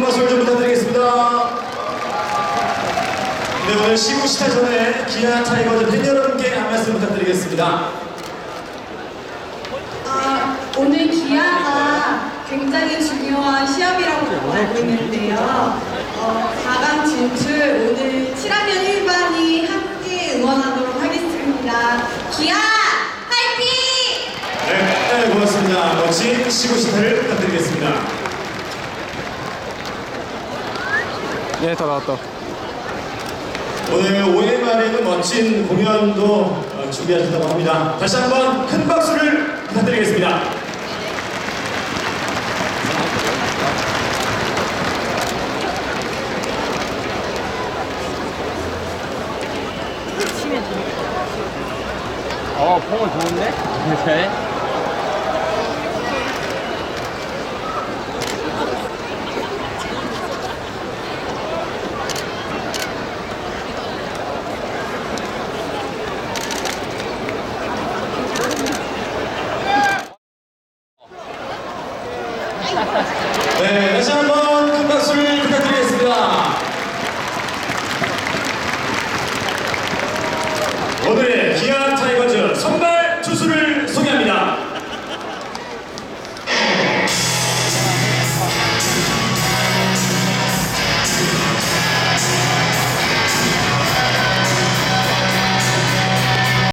큰 박수를 좀 부탁드리겠습니다. 네, 오늘 시구 시타 전에 기아 타이거즈 팬 여러분께 한 말씀 부탁드리겠습니다. 아, 오늘 기아가 굉장히 중요한 시합이라고 알고 있는데요. 어, 4강 진출 오늘 7학년 1반이 함께 응원하도록 하겠습니다. 기아 화이팅! 네, 네, 고맙습니다. 멋진 시구 시타를 부탁드리겠습니다. 예, 다 나왔다. 오늘 5회 말에는 멋진 공연도 어, 준비하셨다고 합니다. 다시 한번 큰 박수를 부탁드리겠습니다. 어, 폼은 좋은데? 네. 네, 다시 한번 큰 박수를